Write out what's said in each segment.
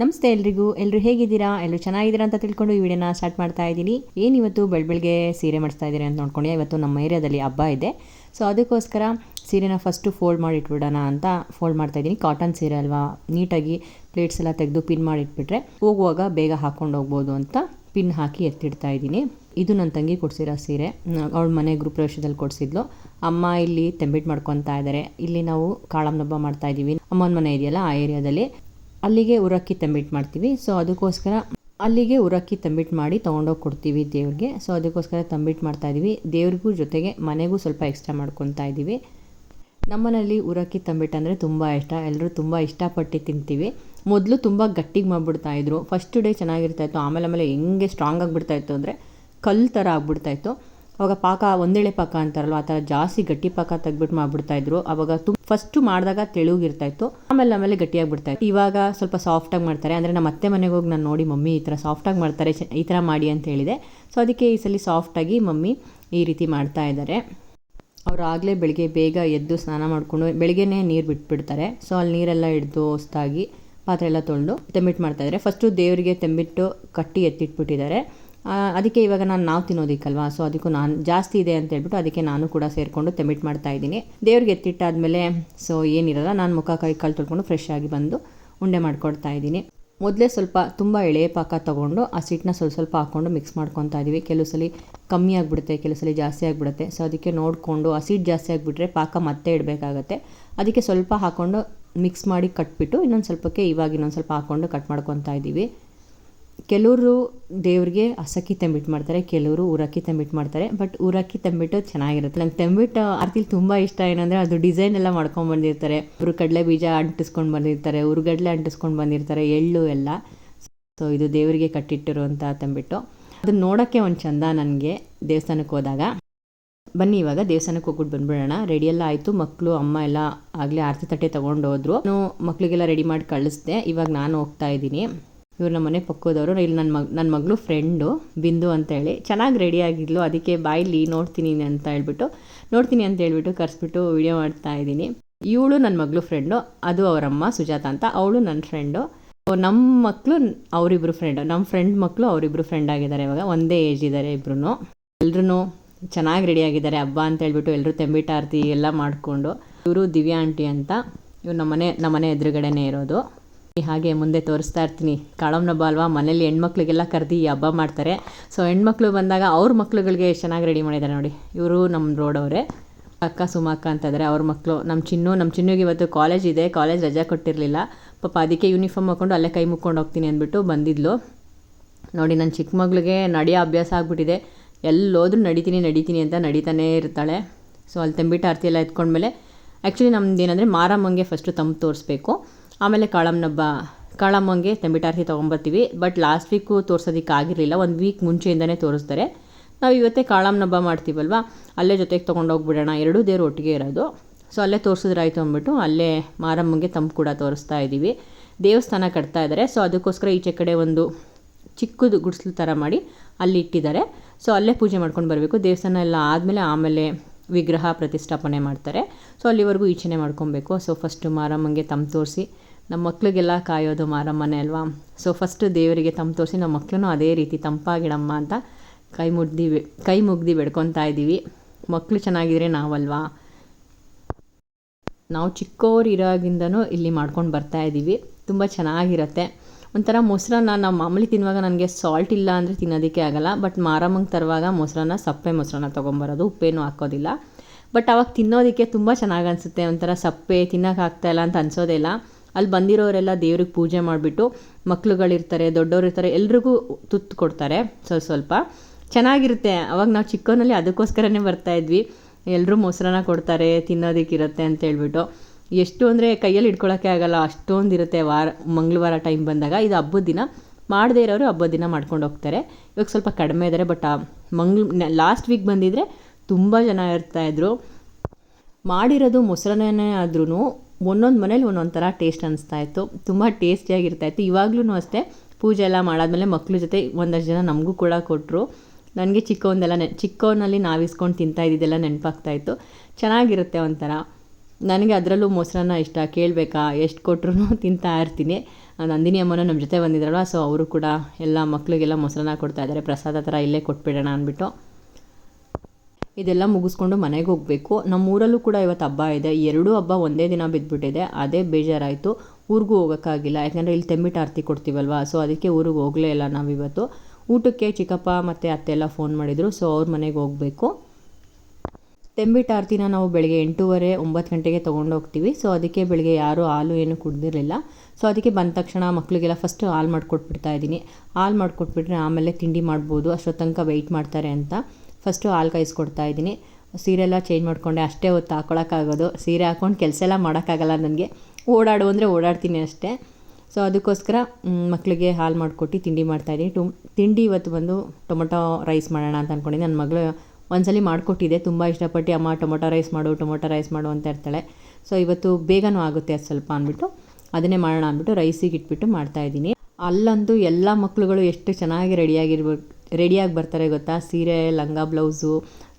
ನಮಸ್ತೆ ಎಲ್ರಿಗೂ. ಎಲ್ಲರೂ ಹೇಗಿದ್ದೀರಾ? ಎಲ್ಲರೂ ಚೆನ್ನಾಗಿದ್ದೀರಾ ಅಂತ ತಿಳ್ಕೊಂಡು ಈ ವಿಡಿಯೋನ ಸ್ಟಾರ್ಟ್ ಮಾಡ್ತಾ ಇದ್ದೀನಿ. ಏನು ಇವತ್ತು ಸೀರೆ ಮಾಡಿಸ್ತಾ ಇದ್ದೀರಿ ಅಂತ ನೋಡ್ಕೊಂಡು ಇವತ್ತು ನಮ್ಮ ಏರಿಯಾದಲ್ಲಿ ಹಬ್ಬ ಇದೆ. ಸೊ, ಅದಕ್ಕೋಸ್ಕರ ಸೀರೆನ ಫಸ್ಟು ಫೋಲ್ಡ್ ಮಾಡಿಟ್ಬಿಡೋಣ ಅಂತ ಫೋಲ್ಡ್ ಮಾಡ್ತಾ ಇದ್ದೀನಿ. ಕಾಟನ್ ಸೀರೆ ಅಲ್ವಾ? ನೀಟಾಗಿ ಪ್ಲೇಟ್ಸ್ ಎಲ್ಲ ತೆಗೆದು ಪಿನ್ ಮಾಡಿ ಇಟ್ಬಿಟ್ರೆ ಹೋಗುವಾಗ ಬೇಗ ಹಾಕ್ಕೊಂಡು ಹೋಗ್ಬೋದು ಅಂತ ಪಿನ್ ಹಾಕಿ ಎತ್ತಿಡ್ತಾ ಇದ್ದೀನಿ. ಇದು ನನ್ನ ತಂಗಿ ಕೊಡಿಸಿರೋ ಸೀರೆ. ಅವಳ ಮನೆ ಗೃಹ ಪ್ರವೇಶದಲ್ಲಿ ಕೊಡಿಸಿದ್ಲು. ಅಮ್ಮ ಇಲ್ಲಿ ತೆಂಬಿಟ್ಟು ಮಾಡ್ಕೊತಾ ಇದ್ದಾರೆ. ಇಲ್ಲಿ ನಾವು ಕಾಳಮ್ಮನಬ್ಬ ಮಾಡ್ತಾ ಇದ್ದೀವಿ. ಅಮ್ಮನ ಮನೆ ಇದೆಯಲ್ಲ, ಆ ಏರಿಯಾದಲ್ಲಿ. ಅಲ್ಲಿಗೆ ಉರಕ್ಕಿ ತಂಬಿಟ್ಟು ಮಾಡ್ತೀವಿ. ಸೊ ಅದಕ್ಕೋಸ್ಕರ ಅಲ್ಲಿಗೆ ಉರಕ್ಕಿ ತಂಬಿಟ್ಟು ಮಾಡಿ ತೊಗೊಂಡೋಗಿ ಕೊಡ್ತೀವಿ ದೇವ್ರಿಗೆ. ಸೊ ಅದಕ್ಕೋಸ್ಕರ ತಂಬಿಟ್ಟು ಮಾಡ್ತಾ ಇದ್ದೀವಿ ದೇವ್ರಿಗೂ ಜೊತೆಗೆ ಮನೆಗೂ ಸ್ವಲ್ಪ ಎಕ್ಸ್ಟ್ರಾ ಮಾಡ್ಕೊತಾ ಇದ್ದೀವಿ ನಮ್ಮನೇಲಿ ಉರಕ್ಕಿ ತಂಬಿಟ್ಟು ಅಂದರೆ ತುಂಬ ಇಷ್ಟ. ಎಲ್ಲರೂ ತುಂಬ ಇಷ್ಟಪಟ್ಟು ತಿಂತೀವಿ. ಮೊದಲು ತುಂಬ ಗಟ್ಟಿಗೆ ಮಾಡಿಬಿಡ್ತಾ ಇದ್ರು. ಫಸ್ಟ್ ಡೇ ಚೆನ್ನಾಗಿರ್ತಾಯಿತ್ತು ಆಮೇಲೆ ಆಮೇಲೆ ಹೆಂಗೆ ಸ್ಟ್ರಾಂಗ್ ಆಗಿಬಿಡ್ತಾಯಿತ್ತು ಅಂದರೆ ಕಲ್ಲು ಥರ ಆಗ್ಬಿಡ್ತಾ ಇತ್ತು. ಅವಾಗ ಪಾಕ ಒಂದೇಳೆ ಪಾಕ ಅಂತಾರಲ್ವ, ಆ ಥರ ಜಾಸ್ತಿ ಗಟ್ಟಿ ಪಾಕ ತೆಗ್ಬಿಟ್ಟು ಮಾಡ್ಬಿಡ್ತಾ ಇದ್ರು. ಅವಾಗ ತುಂಬ ಫಸ್ಟು ಮಾಡಿದಾಗ ತೆಳುಗಿರ್ತಾ ಇತ್ತು, ಆಮೇಲೆ ಆಮೇಲೆ ಗಟ್ಟಿಯಾಗ್ಬಿಡ್ತಾ ಇತ್ತು. ಇವಾಗ ಸ್ವಲ್ಪ ಸಾಫ್ಟಾಗಿ ಮಾಡ್ತಾರೆ. ಅಂದರೆ ನಮ್ಮ ಅತ್ತೆ ಮನೆಗೆ ಹೋಗಿ ನಾನು ನೋಡಿ, ಮಮ್ಮಿ ಈ ಥರ ಸಾಫ್ಟಾಗಿ ಮಾಡ್ತಾರೆ ಈ ಥರ ಮಾಡಿ ಅಂತ ಹೇಳಿದೆ. ಸೊ ಅದಕ್ಕೆ ಈ ಸಲ ಸಾಫ್ಟಾಗಿ ಮಮ್ಮಿ ಈ ರೀತಿ ಮಾಡ್ತಾ ಇದ್ದಾರೆ ಅವ್ರು ಆಗಲೇ ಬೆಳಿಗ್ಗೆ ಬೇಗ ಎದ್ದು ಸ್ನಾನ ಮಾಡಿಕೊಂಡು, ಬೆಳಿಗ್ಗೆನೇ ನೀರು ಬಿಟ್ಬಿಡ್ತಾರೆ. ಸೊ ಅಲ್ಲಿ ನೀರೆಲ್ಲ ಹಿಡ್ದು ಹೊಸ್ದಾಗಿ ಪಾತ್ರೆ ಎಲ್ಲ ತೊಳೆದು ತೆಂಬಿಟ್ಟು ಮಾಡ್ತಾಯಿದ್ದಾರೆ ಫಸ್ಟು ದೇವರಿಗೆ ತೆಂಬಿಟ್ಟು ಕಟ್ಟಿ ಎತ್ತಿಟ್ಬಿಟ್ಟಿದ್ದಾರೆ. ಅದಕ್ಕೆ ಇವಾಗ ನಾನು ನಾವು ತಿನ್ನೋದಕ್ಕಲ್ವಾ? ಸೊ ಅದಕ್ಕೂ ನಾನು ಜಾಸ್ತಿ ಇದೆ ಅಂತ ಹೇಳ್ಬಿಟ್ಟು ಅದಕ್ಕೆ ನಾನು ಕೂಡ ಸೇರಿಕೊಂಡು ತೆಮಿಟ್ ಮಾಡ್ತಾ ಇದ್ದೀನಿ. ದೇವ್ರಿಗೆ ಎತ್ತಿಟ್ಟಾದಮೇಲೆ ಸೊ ಏನಿರಲ್ಲ, ನಾನು ಮುಖ ಕೈ ಕಾಲು ತೊಳ್ಕೊಂಡು ಫ್ರೆಶ್ ಆಗಿ ಬಂದು ಉಂಡೆ ಮಾಡ್ಕೊಡ್ತಾ ಇದ್ದೀನಿ. ಮೊದಲೇ ಸ್ವಲ್ಪ ತುಂಬ ಎಳೆ ಪಾಕ ತೊಗೊಂಡು, ಆ ಸಿಟ್ಟನ್ನ ಸ್ವಲ್ಪ ಸ್ವಲ್ಪ ಹಾಕ್ಕೊಂಡು ಮಿಕ್ಸ್ ಮಾಡ್ಕೊತಾ ಇದ್ದೀವಿ. ಕೆಲವು ಸಲ ಕಮ್ಮಿ ಆಗಿಬಿಡುತ್ತೆ, ಕೆಲವು ಸಲ ಜಾಸ್ತಿ ಆಗಿಬಿಡುತ್ತೆ. ಸೊ ಅದಕ್ಕೆ ನೋಡಿಕೊಂಡು ಆ ಸೀಟ್ ಜಾಸ್ತಿ ಆಗಿಬಿಟ್ರೆ ಪಾಕ ಮತ್ತೆ ಇಡಬೇಕಾಗತ್ತೆ. ಅದಕ್ಕೆ ಸ್ವಲ್ಪ ಹಾಕ್ಕೊಂಡು ಮಿಕ್ಸ್ ಮಾಡಿ ಕಟ್ಬಿಟ್ಟು ಇನ್ನೊಂದು ಸ್ವಲ್ಪಕ್ಕೆ ಇವಾಗ ಇನ್ನೊಂದು ಸ್ವಲ್ಪ ಹಾಕ್ಕೊಂಡು ಕಟ್ ಮಾಡ್ಕೊತಾ ಇದ್ದೀವಿ. ಕೆಲವರು ದೇವ್ರಿಗೆ ಅಸಕ್ಕಿ ತಂಬಿಟ್ಟು ಮಾಡ್ತಾರೆ, ಕೆಲವರು ಊರಕ್ಕಿ ತಂಬಿಟ್ಟು ಮಾಡ್ತಾರೆ ಬಟ್ ಊರಕ್ಕಿ ತಂಬಿಟ್ಟು ಚೆನ್ನಾಗಿರುತ್ತೆ. ನಂಗೆ ತಂಬಿಟ್ಟು ಆರ್ತಿಲಿ ತುಂಬ ಇಷ್ಟ ಏನಂದರೆ ಅದು ಡಿಸೈನ್ ಎಲ್ಲ ಮಾಡ್ಕೊಂಡು ಬಂದಿರ್ತಾರೆ. ಅವರು ಕಡಲೆ ಬೀಜ ಅಂಟಿಸ್ಕೊಂಡು ಬಂದಿರ್ತಾರೆ, ಉರುಗಡ್ಲೆ ಅಂಟಿಸ್ಕೊಂಡು ಬಂದಿರ್ತಾರೆ, ಎಳ್ಳು ಎಲ್ಲ. ಸೊ ಇದು ದೇವರಿಗೆ ಕಟ್ಟಿಟ್ಟಿರುವಂಥ ತಂಬಿಟ್ಟು. ಅದನ್ನ ನೋಡೋಕ್ಕೆ ಒಂದು ಚಂದ ನನಗೆ ದೇವಸ್ಥಾನಕ್ಕೆ ಹೋದಾಗ. ಬನ್ನಿ ಇವಾಗ ದೇವಸ್ಥಾನಕ್ಕೆ ಹೋಗ್ಬಿಟ್ಟು ಬಂದ್ಬಿಡೋಣ. ರೆಡಿ ಎಲ್ಲ ಆಯಿತು ಮಕ್ಕಳು ಅಮ್ಮ ಎಲ್ಲ ಆಗಲೇ ಆರತಿ ತಟ್ಟೆ ತೊಗೊಂಡು ಹೋದ್ರು. ಮಕ್ಕಳಿಗೆಲ್ಲ ರೆಡಿ ಮಾಡಿ ಕಳಿಸ್ದೆ. ಇವಾಗ ನಾನು ಹೋಗ್ತಾ ಇದ್ದೀನಿ. ಇವ್ರು ನಮ್ಮ ಮನೆ ಪಕ್ಕದವರು, ಇಲ್ಲಿ ನನ್ನ ಮಗ ನನ್ನ ಮಗಳು ಫ್ರೆಂಡು ಬಿಂದು ಅಂತೇಳಿ. ಚೆನ್ನಾಗಿ ರೆಡಿ ಆಗಿದ್ಲು, ಅದಕ್ಕೆ ಬಾಯಿಲಿ ನೋಡ್ತೀನಿ ಅಂತ ಹೇಳ್ಬಿಟ್ಟು, ನೋಡ್ತೀನಿ ಅಂತ ಹೇಳ್ಬಿಟ್ಟು ಕರೆಸ್ಬಿಟ್ಟು ವಿಡಿಯೋ ಮಾಡ್ತಾ ಇದ್ದೀನಿ. ಇವಳು ನನ್ನ ಮಗಳು ಫ್ರೆಂಡು ಅದು ಅವರಮ್ಮ ಸುಜಾತ ಅಂತ, ಅವಳು ನನ್ನ ಫ್ರೆಂಡು ನಮ್ಮ ಮಕ್ಕಳು ಅವರಿಬ್ರು ಫ್ರೆಂಡ್ ನಮ್ಮ ಫ್ರೆಂಡ್ ಮಕ್ಕಳು ಅವರಿಬ್ಬರು ಫ್ರೆಂಡ್ ಆಗಿದ್ದಾರೆ ಇವಾಗ, ಒಂದೇ ಏಜ್ ಇದ್ದಾರೆ ಇಬ್ರು ಎಲ್ಲರೂ ಚೆನ್ನಾಗಿ ರೆಡಿ ಆಗಿದ್ದಾರೆ, ಹಬ್ಬ ಅಂತ ಹೇಳ್ಬಿಟ್ಟು ಎಲ್ಲರೂ ತೆಂಬಿಟಾರ್ತಿ ಎಲ್ಲ ಮಾಡಿಕೊಂಡು. ಇವರು ದಿವ್ಯಾ ಆಂಟಿ ಅಂತ, ಇವ್ರು ನಮ್ಮನೆ ನಮ್ಮನೆ ಎದುರುಗಡೆನೇ ಇರೋದು. ಹಾಗೆ ಮುಂದೆ ತೋರಿಸ್ತಾ ಇರ್ತೀನಿ. ಕಾಳಮ್ನ ಹಬ್ಬ ಅಲ್ವಾ ಮನೇಲಿ ಹೆಣ್ಮಕ್ಳಿಗೆಲ್ಲ ಕರೆದು ಈ ಹಬ್ಬ ಮಾಡ್ತಾರೆ. ಸೊ ಹೆಣ್ಮಕ್ಳು ಬಂದಾಗ ಅವ್ರ ಮಕ್ಳುಗಳಿಗೆ ಚೆನ್ನಾಗಿ ರೆಡಿ ಮಾಡಿದ್ದಾರೆ ನೋಡಿ. ಇವರು ನಮ್ಮ ರೋಡವರೇ ಅಕ್ಕ ಸುಮಕ್ಕ ಅಂತಂದರೆ, ಅವ್ರ ಮಕ್ಕಳು ನಮ್ಮ ಚಿನ್ನು ನಮ್ಮ ಚಿನ್ನುಗೆ ಇವತ್ತು ಕಾಲೇಜ್ ಇದೆ. ಕಾಲೇಜ್ ರಜಾ ಕೊಟ್ಟಿರಲಿಲ್ಲ. ಪಾಪ ಅದಕ್ಕೆ ಯೂನಿಫಾರ್ಮ್ ಹಾಕ್ಕೊಂಡು ಅಲ್ಲೇ ಕೈ ಮುಕ್ಕೊಂಡು ಹೋಗ್ತೀನಿ ಅಂದ್ಬಿಟ್ಟು ಬಂದಿದ್ಲು. ನೋಡಿ ನನ್ನ ಚಿಕ್ಕ ಮಗಳಿಗೆ ನಡೆಯೋ ಅಭ್ಯಾಸ ಆಗಿಬಿಟ್ಟಿದೆ. ಎಲ್ಲೋದ್ರೂ ನಡೀತೀನಿ ನಡೀತೀನಿ ಅಂತ ನಡೀತಾನೇ ಇರ್ತಾಳೆ. ಸೊ ಅಲ್ಲಿ ತಂಬಿಟ್ಟು ಆರತಿ ಎಲ್ಲ ಎತ್ಕೊಂಡ್ಮೇಲೆ ಆ್ಯಕ್ಚುಲಿ ನಮ್ದು ಏನಂದರೆ ಮಾರಮ್ಮಂಗೆ ಫಸ್ಟು ತಂಬು ತೋರಿಸ್ಬೇಕು. ಆಮೇಲೆ ಕಾಳಮ್ಮನಬ್ಬ ಕಾಳಮ್ಮಂಗೆ ತಂಬಿಟಾರ್ತಿ ತೊಗೊಂಬರ್ತೀವಿ ಬಟ್ ಲಾಸ್ಟ್ ವೀಕು ತೋರ್ಸೋದಕ್ಕೆ ಆಗಿರಲಿಲ್ಲ ಒಂದು ವೀಕ್ ಮುಂಚೆಯಿಂದನೇ ತೋರಿಸ್ತಾರೆ. ನಾವು ಇವತ್ತೇ ಕಾಳಮ್ಮನ ಹಬ್ಬ ಮಾಡ್ತೀವಲ್ವ? ಅಲ್ಲೇ ಜೊತೆಗೆ ತೊಗೊಂಡೋಗ್ಬಿಡೋಣ. ಎರಡೂ ದೇವ್ರು ಒಟ್ಟಿಗೆ ಇರೋದು. ಸೊ ಅಲ್ಲೇ ತೋರಿಸಿದ್ರಾಯ್ತು ಅಂದ್ಬಿಟ್ಟು ಅಲ್ಲೇ ಮಾರಮ್ಮಂಗೆ ತಂಪು ಕೂಡ ತೋರಿಸ್ತಾ ಇದ್ದೀವಿ ದೇವಸ್ಥಾನ ಕಟ್ತಾ ಇದ್ದಾರೆ ಸೊ ಅದಕ್ಕೋಸ್ಕರ ಈಚೆ ಕಡೆ ಒಂದು ಚಿಕ್ಕದು ಗುಡಿಸ್ಲು ಥರ ಮಾಡಿ ಅಲ್ಲಿ ಇಟ್ಟಿದ್ದಾರೆ. ಸೊ ಅಲ್ಲೇ ಪೂಜೆ ಮಾಡ್ಕೊಂಡು ಬರಬೇಕು. ದೇವಸ್ಥಾನ ಎಲ್ಲ ಆದಮೇಲೆ ಆಮೇಲೆ ವಿಗ್ರಹ ಪ್ರತಿಷ್ಠಾಪನೆ ಮಾಡ್ತಾರೆ. ಸೊ ಅಲ್ಲಿವರೆಗೂ ಈಚೆನೆ ಮಾಡ್ಕೊಬೇಕು. ಸೊ ಫಸ್ಟು ಮಾರಮ್ಮಂಗೆ ತಂಪು ತೋರಿಸಿ ನಮ್ಮ ಮಕ್ಕಳಿಗೆಲ್ಲ ಕಾಯೋದು ಮಾರಮ್ಮನೇ ಅಲ್ವಾ? ಸೊ ಫಸ್ಟ್ ದೇವರಿಗೆ ತಂಪು ತೋರಿಸಿ ನಮ್ಮ ಮಕ್ಕಳೂ ಅದೇ ರೀತಿ ತಂಪಾಗಿಡಮ್ಮ ಅಂತ ಕೈ ಮುಗ್ದು ಕೈ ಮುಗ್ದು ಬೆಡ್ಕೊತಾ ಇದ್ದೀವಿ. ಮಕ್ಕಳು ಚೆನ್ನಾಗಿದ್ರೆ ನಾವಲ್ವಾ? ನಾವು ಚಿಕ್ಕವ್ರು ಇರೋಗಿಂದನೂ ಇಲ್ಲಿ ಮಾಡ್ಕೊಂಡು ಬರ್ತಾ ಇದ್ದೀವಿ. ತುಂಬ ಚೆನ್ನಾಗಿರುತ್ತೆ. ಒಂಥರ ಮೊಸರನ್ನ ನಾವು ಮಾಮೂಲಿ ತಿನ್ನುವಾಗ ನನಗೆ ಸಾಲ್ಟ್ ಇಲ್ಲ ಅಂದರೆ ತಿನ್ನೋದಕ್ಕೆ ಆಗಲ್ಲ. ಬಟ್ ಮಾರಮ್ಮಂಗೆ ತರುವಾಗ ಮೊಸರನ್ನ, ಸಪ್ಪೆ ಮೊಸರನ್ನ ತೊಗೊಂಬರೋದು, ಉಪ್ಪೇನು ಹಾಕೋದಿಲ್ಲ. ಬಟ್ ಅವಾಗ ತಿನ್ನೋದಕ್ಕೆ ತುಂಬ ಚೆನ್ನಾಗಿ ಅನಿಸುತ್ತೆ. ಒಂಥರ ಸಪ್ಪೆ ತಿನ್ನೋಕ್ಕಾಗ್ತಾಯಿಲ್ಲ ಅಂತ ಅನ್ಸೋದೇ ಇಲ್ಲ. ಅಲ್ಲಿ ಬಂದಿರೋರೆಲ್ಲ ದೇವ್ರಿಗೆ ಪೂಜೆ ಮಾಡಿಬಿಟ್ಟು ಮಕ್ಳುಗಳಿರ್ತಾರೆ ದೊಡ್ಡವ್ರು ಇರ್ತಾರೆ ಎಲ್ರಿಗೂ ತುತ್ತು ಕೊಡ್ತಾರೆ. ಸ್ವಲ್ಪ ಸ್ವಲ್ಪ ಚೆನ್ನಾಗಿರುತ್ತೆ. ಅವಾಗ ನಾವು ಚಿಕ್ಕವನಲ್ಲಿ ಅದಕ್ಕೋಸ್ಕರನೇ ಬರ್ತಾ ಇದ್ವಿ. ಎಲ್ಲರೂ ಮೊಸರನ್ನ ಕೊಡ್ತಾರೆ, ತಿನ್ನೋದಕ್ಕಿರುತ್ತೆ ಅಂತ ಹೇಳ್ಬಿಟ್ಟು. ಎಷ್ಟು ಅಂದರೆ ಕೈಯಲ್ಲಿ ಇಟ್ಕೊಳ್ಳೋಕ್ಕೆ ಆಗಲ್ಲ ಅಷ್ಟೊಂದು ಇರುತ್ತೆ ವಾರ, ಮಂಗಳವಾರ ಟೈಮ್ ಬಂದಾಗ. ಇದು ಹಬ್ಬದ ದಿನ. ಮಾಡದೇ ಇರೋರು ಹಬ್ಬದ ದಿನ ಮಾಡ್ಕೊಂಡು ಹೋಗ್ತಾರೆ. ಇವಾಗ ಸ್ವಲ್ಪ ಕಡಿಮೆ ಇದ್ದಾರೆ ಬಟ್ ಆ ಮಂಗ್ಳ ಲಾಸ್ಟ್ ವೀಕ್ ಬಂದಿದ್ದರೆ ತುಂಬ ಜನ ಇರ್ತಾಯಿದ್ರು ಮಾಡಿರೋದು ಮೊಸರನ್ನೇ ಆದ್ರೂ ಒಂದೊಂದು ಮನೇಲಿ ಒಂದೊಂದು ಥರ ಟೇಸ್ಟ್ ಅನಿಸ್ತಾ ಇತ್ತು. ತುಂಬ ಟೇಸ್ಟಿಯಾಗಿರ್ತಾ ಇತ್ತು. ಇವಾಗಲೂ ಅಷ್ಟೇ ಪೂಜೆ ಎಲ್ಲ ಮಾಡಾದ್ಮೇಲೆ ಮಕ್ಕಳ ಜೊತೆ ಒಂದಷ್ಟು ಜನ ನಮಗೂ ಕೂಡ ಕೊಟ್ಟರು ನನಗೆ ಚಿಕ್ಕವನ್ನೆಲ್ಲ ನೆ ಚಿಕ್ಕವನಲ್ಲಿ ನಾವು ಇಸ್ಕೊಂಡು ತಿಂತಾ ಇದ್ದಿದ್ದೆಲ್ಲ ನೆನಪಾಗ್ತಾ ಇತ್ತು. ಚೆನ್ನಾಗಿರುತ್ತೆ ಒಂಥರ. ನನಗೆ ಅದರಲ್ಲೂ ಮೊಸರನ್ನ ಇಷ್ಟ. ಕೇಳಬೇಕಾ? ಎಷ್ಟು ಕೊಟ್ಟರು ತಿಂತಾ ಇರ್ತೀನಿ. ನಂದಿನಿ ಅಮ್ಮನ ನಮ್ಮ ಜೊತೆ ಬಂದಿದ್ರಲ್ಲ ಸೊ ಅವರು ಕೂಡ ಎಲ್ಲ ಮಕ್ಕಳಿಗೆಲ್ಲ ಮೊಸರನ್ನ ಕೊಡ್ತಾ ಇದ್ದಾರೆ. ಪ್ರಸಾದ ಥರ ಇಲ್ಲೇ ಕೊಟ್ಬಿಡೋಣ ಅಂದ್ಬಿಟ್ಟು. ಇದೆಲ್ಲ ಮುಗಿಸ್ಕೊಂಡು ಮನೆಗೆ ಹೋಗಬೇಕು. ನಮ್ಮೂರಲ್ಲೂ ಕೂಡ ಇವತ್ತು ಹಬ್ಬ ಇದೆ. ಎರಡೂ ಹಬ್ಬ ಒಂದೇ ದಿನ ಬಿದ್ದುಬಿಟ್ಟಿದೆ ಅದೇ ಬೇಜಾರಾಯಿತು. ಊರಿಗೂ ಹೋಗೋಕ್ಕಾಗಿಲ್ಲ. ಯಾಕಂದರೆ ಇಲ್ಲಿ ತೆಮ್ಮಿಟ್ಟು ಆರ್ತಿ ಕೊಡ್ತೀವಲ್ವ? ಸೊ ಅದಕ್ಕೆ ಊರಿಗೆ ಹೋಗಲೇ ಇಲ್ಲ ನಾವಿವತ್ತು. ಊಟಕ್ಕೆ ಚಿಕ್ಕಪ್ಪ ಮತ್ತು ಅತ್ತೆ ಎಲ್ಲ ಫೋನ್ ಮಾಡಿದರು. ಸೊ ಅವ್ರ ಮನೆಗೆ ಹೋಗಬೇಕು. ತೆಂಬಿಟ್ಟು ಆರತಿನ ನಾವು ಬೆಳಗ್ಗೆ ಎಂಟೂವರೆ, ಒಂಬತ್ತು ಗಂಟೆಗೆ ತೊಗೊಂಡು ಹೋಗ್ತೀವಿ. ಸೊ ಅದಕ್ಕೆ ಬೆಳಗ್ಗೆ ಯಾರೂ ಹಾಲು ಏನು ಕುಡ್ದಿರಲಿಲ್ಲ. ಸೊ ಅದಕ್ಕೆ ಬಂದ ತಕ್ಷಣ ಮಕ್ಕಳಿಗೆಲ್ಲ ಫಸ್ಟ್ ಹಾಲು ಮಾಡಿಕೊಟ್ಬಿಡ್ತಾ ಇದ್ದೀನಿ. ಹಾಲು ಮಾಡಿಕೊಟ್ಬಿಟ್ರೆ ಆಮೇಲೆ ತಿಂಡಿ ಮಾಡ್ಬೋದು. ಅಷ್ಟೊತ್ತು ತನಕ ವೆಯ್ಟ್ ಮಾಡ್ತಾರೆ ಅಂತ. ಫಸ್ಟು ಹಾಲು ಕಾಯಿಸ್ಕೊಡ್ತಾ ಇದ್ದೀನಿ. ಸೀರೆ ಎಲ್ಲ ಚೇಂಜ್ ಮಾಡಿಕೊಂಡೆ, ಅಷ್ಟೇ ಹೊತ್ತು ಹಾಕ್ಕೊಳಕ್ಕಾಗೋದು ಸೀರೆ ಹಾಕ್ಕೊಂಡು ಕೆಲಸ ಎಲ್ಲ ಮಾಡೋಕ್ಕಾಗಲ್ಲ ನನಗೆ. ಓಡಾಡು ಅಂದರೆ ಓಡಾಡ್ತೀನಿ ಅಷ್ಟೇ. ಸೊ ಅದಕ್ಕೋಸ್ಕರ ಮಕ್ಕಳಿಗೆ ಹಾಲು ಮಾಡಿಕೊಟ್ಟು ತಿಂಡಿ ಮಾಡ್ತಾಯಿದ್ದೀನಿ ಟು, ತಿಂಡಿ ಇವತ್ತು ಬಂದು ಟೊಮೊಟೊ ರೈಸ್ ಮಾಡೋಣ ಅಂತ ಅಂದ್ಕೊಂಡಿದ್ದೀನಿ ನನ್ನ ಮಗಳು ಒಂದ್ಸಲಿ ಮಾಡಿಕೊಟ್ಟಿದ್ದೆ ತುಂಬ ಇಷ್ಟಪಟ್ಟು, ಅಮ್ಮ, ಟೊಮೊಟೊ ರೈಸ್ ಮಾಡು, ಟೊಮೊಟೊ ರೈಸ್ ಮಾಡು ಅಂತ ಇರ್ತಾಳೆ ಸೊ ಇವತ್ತು ಬೇಗನೂ ಆಗುತ್ತೆ ಅದು ಸ್ವಲ್ಪ ಅಂದ್ಬಿಟ್ಟು. ಅದನ್ನೇ ಮಾಡೋಣ ಅಂದ್ಬಿಟ್ಟು ರೈಸಿಗೆ ಇಟ್ಬಿಟ್ಟು ಮಾಡ್ತಾಯಿದ್ದೀನಿ ಅಲ್ಲಂತೂ ಎಲ್ಲ ಮಕ್ಕಳುಗಳು ಎಷ್ಟು ಚೆನ್ನಾಗಿ ರೆಡಿಯಾಗಿರ್ಬೇಕು ರೆಡಿಯಾಗಿ ಬರ್ತಾರೆ ಗೊತ್ತಾ? ಸೀರೆ, ಲಂಗ ಬ್ಲೌಸು,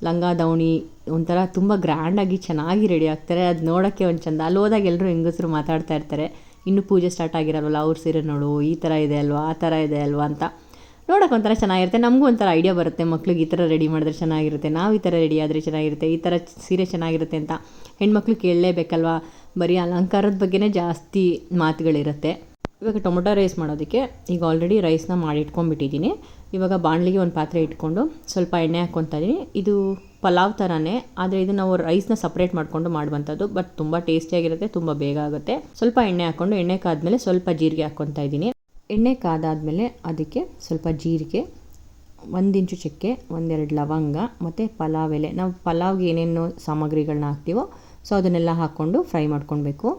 ಲಂಗ ದಾವಣಿ ಒಂಥರ ತುಂಬ ಗ್ರ್ಯಾಂಡಾಗಿ ಚೆನ್ನಾಗಿ ರೆಡಿ ಆಗ್ತಾರೆ. ಅದು ನೋಡೋಕ್ಕೆ ಒಂದು ಚಂದ. ಅಲ್ಲಿ ಹೋದಾಗ ಎಲ್ಲರೂ ಹೆಂಗಸರು ಮಾತಾಡ್ತಾ ಇರ್ತಾರೆ. ಇನ್ನೂ ಪೂಜೆ ಸ್ಟಾರ್ಟ್ ಆಗಿರಲ್ವಲ್ಲ, ಅವ್ರ ಸೀರೆ ನೋಡು, ಈ ಥರ ಇದೆ ಅಲ್ವಾ, ಆ ಥರ ಇದೆ ಅಲ್ವಾ ಅಂತ. ನೋಡೋಕೆ ಒಂಥರ ಚೆನ್ನಾಗಿರುತ್ತೆ. ನಮಗೂ ಒಂಥರ ಐಡಿಯಾ ಬರುತ್ತೆ. ಮಕ್ಳಿಗೆ ಈ ಥರ ರೆಡಿ ಮಾಡಿದ್ರೆ ಚೆನ್ನಾಗಿರುತ್ತೆ. ನಾವು ಈ ಥರ ರೆಡಿ ಆದರೆ ಚೆನ್ನಾಗಿರುತ್ತೆ. ಈ ಥರ ಸೀರೆ ಚೆನ್ನಾಗಿರುತ್ತೆ ಅಂತ. ಹೆಣ್ಮಕ್ಳು ಕೇಳಲೇಬೇಕಲ್ವಾ? ಬರೀ ಅಲಂಕಾರದ ಬಗ್ಗೆನೇ ಜಾಸ್ತಿ ಮಾತುಗಳಿರುತ್ತೆ. ಇವಾಗ ಟೊಮೊಟೊ ರೈಸ್ ಮಾಡೋದಕ್ಕೆ ಈಗ ಆಲ್ರೆಡಿ ರೈಸ್ನ ಮಾಡಿಟ್ಕೊಂಡ್ಬಿಟ್ಟಿದ್ದೀನಿ ಇವಾಗ ಬಾಣಲಿಗೆ ಒಂದು ಪಾತ್ರೆ ಇಟ್ಕೊಂಡು ಸ್ವಲ್ಪ ಎಣ್ಣೆ ಹಾಕ್ಕೊತಾ ಇದ್ದೀನಿ ಇದು ಪಲಾವ್ ಥರನೇ ಆದರೆ ಇದು ನಾವು ರೈಸ್ನ ಸಪ್ರೇಟ್ ಮಾಡಿಕೊಂಡು ಮಾಡುವಂಥದ್ದು ಬಟ್ ತುಂಬ ಟೇಸ್ಟಿಯಾಗಿರುತ್ತೆ ತುಂಬ ಬೇಗ ಆಗುತ್ತೆ. ಸ್ವಲ್ಪ ಎಣ್ಣೆ ಹಾಕ್ಕೊಂಡು, ಎಣ್ಣೆ ಕಾದ್ಮೇಲೆ ಸ್ವಲ್ಪ ಜೀರಿಗೆ ಹಾಕ್ಕೊತಾ ಇದ್ದೀನಿ ಎಣ್ಣೆ ಕಾದಾದಮೇಲೆ ಅದಕ್ಕೆ ಸ್ವಲ್ಪ ಜೀರಿಗೆ, ಒಂದು ಇಂಚು ಚಕ್ಕೆ, ಒಂದೆರಡು ಲವಂಗ, ಮತ್ತು ಪಲಾವ್ ಎಲೆ. ನಾವು ಪಲಾವ್ಗೆ ಏನೇನು ಸಾಮಗ್ರಿಗಳನ್ನ ಹಾಕ್ತೀವೋ, ಸೊ ಅದನ್ನೆಲ್ಲ ಹಾಕ್ಕೊಂಡು ಫ್ರೈ ಮಾಡ್ಕೊಳ್ಬೇಕು.